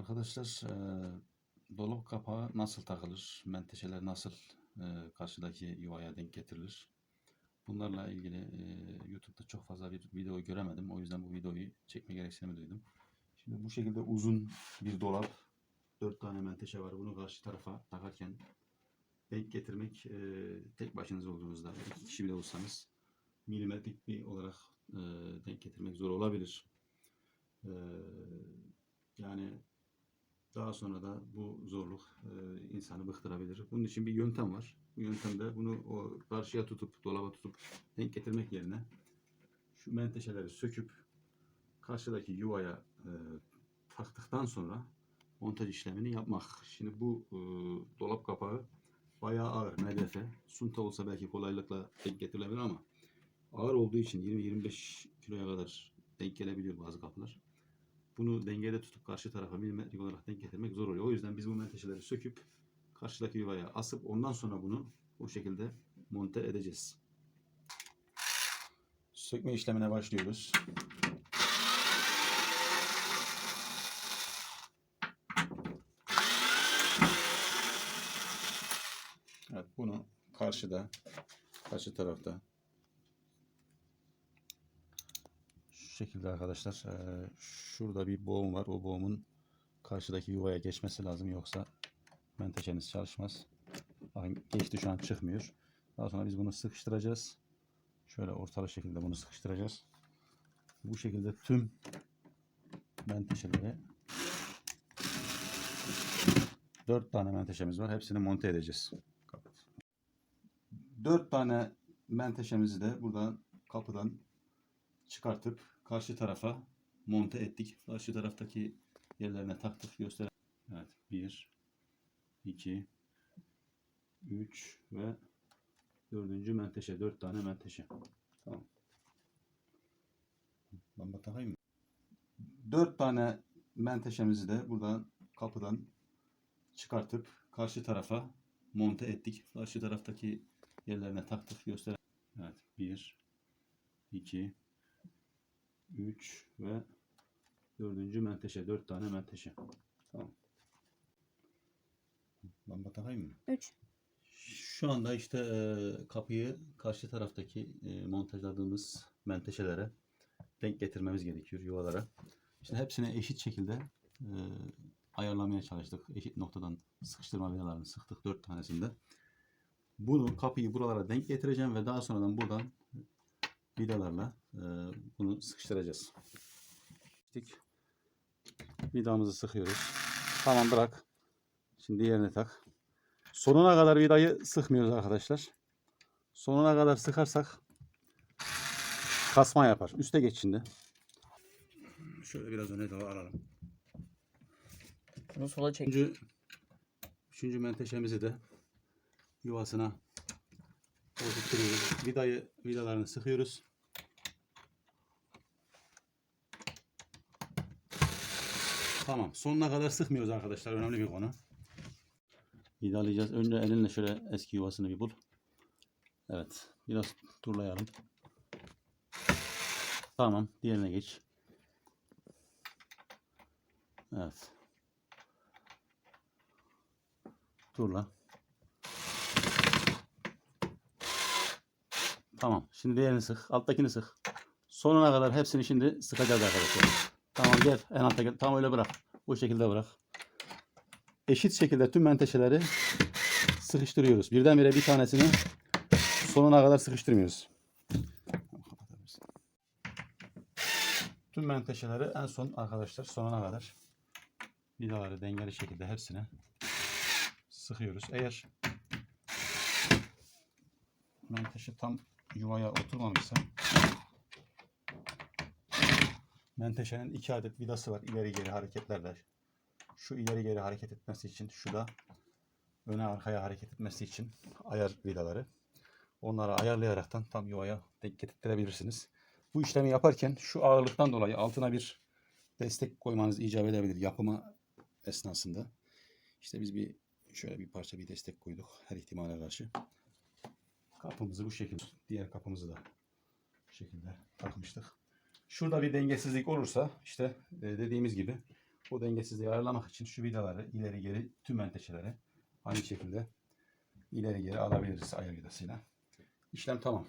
Arkadaşlar e, dolap kapağı nasıl takılır? Menteşeler nasıl e, karşıdaki yuvaya denk getirilir? Bunlarla ilgili e, YouTube'da çok fazla bir video göremedim. O yüzden bu videoyu çekme gereksinimi duydum. Şimdi bu şekilde uzun bir dolap. Dört tane menteşe var. Bunu karşı tarafa takarken denk getirmek e, tek başınıza olduğunuzda iki kişi bile olsanız milimetrik bir olarak e, denk getirmek zor olabilir. E, yani daha sonra da bu zorluk e, insanı bıktırabilir. Bunun için bir yöntem var. Bu yöntemde bunu o karşıya tutup, dolaba tutup denk getirmek yerine şu menteşeleri söküp karşıdaki yuvaya e, taktıktan sonra montaj işlemini yapmak. Şimdi bu e, dolap kapağı bayağı ağır. MDF. Sunta olsa belki kolaylıkla denk getirilebilir ama ağır olduğu için 20-25 kiloya kadar denk gelebiliyor bazı kapılar bunu dengede tutup karşı tarafa milimetrik olarak denk getirmek zor oluyor. O yüzden biz bu menteşeleri söküp karşıdaki yuvaya asıp ondan sonra bunu bu şekilde monte edeceğiz. Sökme işlemine başlıyoruz. Evet bunu karşıda karşı tarafta şekilde arkadaşlar. eee, şurada bir boğum var. O boğumun karşıdaki yuvaya geçmesi lazım. Yoksa menteşeniz çalışmaz. Bakın geçti şu an çıkmıyor. Daha sonra biz bunu sıkıştıracağız. Şöyle ortalı şekilde bunu sıkıştıracağız. Bu şekilde tüm menteşeleri 4 tane menteşemiz var. Hepsini monte edeceğiz. Kapat. 4 tane menteşemizi de buradan kapıdan çıkartıp karşı tarafa monte ettik. Karşı taraftaki yerlerine taktık göster. Evet 1 2 3 ve dördüncü menteşe. 4 tane menteşe. Tamam. Lamba takayım mı? 4 tane menteşemizi de buradan kapıdan çıkartıp karşı tarafa monte ettik. Karşı taraftaki yerlerine taktık göster. Evet 1 2 3 ve dördüncü menteşe. 4 tane menteşe. Tamam. Lamba takayım mı? 3. Şu anda işte e, kapıyı karşı taraftaki e, montajladığımız menteşelere denk getirmemiz gerekiyor yuvalara. Şimdi hepsini eşit şekilde e, ayarlamaya çalıştık. Eşit noktadan sıkıştırma vidalarını sıktık dört tanesinde. Bunu kapıyı buralara denk getireceğim ve daha sonradan buradan vidalarla e, bunu sıkıştıracağız. Vidamızı sıkıyoruz. Tamam bırak. Şimdi yerine tak. Sonuna kadar vidayı sıkmıyoruz arkadaşlar. Sonuna kadar sıkarsak kasma yapar. Üste geç şimdi. Şöyle biraz öne doğru alalım. Bunu sola çek. Üçüncü, üçüncü menteşemizi de yuvasına oturtuyoruz. Vidayı, vidalarını sıkıyoruz. Tamam. Sonuna kadar sıkmıyoruz arkadaşlar. Önemli bir konu. Vidalayacağız. Önce elinle şöyle eski yuvasını bir bul. Evet. Biraz turlayalım. Tamam. Diğerine geç. Evet. Turla. Tamam. Şimdi diğerini sık. Alttakini sık. Sonuna kadar hepsini şimdi sıkacağız arkadaşlar. Tamam gel. En altta gel. Tamam öyle bırak. Bu şekilde bırak. Eşit şekilde tüm menteşeleri sıkıştırıyoruz. Birdenbire bir tanesini sonuna kadar sıkıştırmıyoruz. Tüm menteşeleri en son arkadaşlar sonuna kadar vidaları dengeli şekilde hepsine sıkıyoruz. Eğer menteşe tam yuvaya oturmamışsa menteşenin iki adet vidası var ileri geri hareketlerle. Şu ileri geri hareket etmesi için şu da öne arkaya hareket etmesi için ayar vidaları. Onları ayarlayaraktan tam yuvaya denk getirtebilirsiniz. Bu işlemi yaparken şu ağırlıktan dolayı altına bir destek koymanız icap edebilir yapımı esnasında. İşte biz bir şöyle bir parça bir destek koyduk her ihtimale karşı. Kapımızı bu şekilde, diğer kapımızı da şekilde takmıştık. Şurada bir dengesizlik olursa işte e, dediğimiz gibi Bu dengesizliği ayarlamak için şu vidaları ileri geri tüm menteşeleri aynı şekilde ileri geri alabiliriz ayar vidasıyla. İşlem tamam.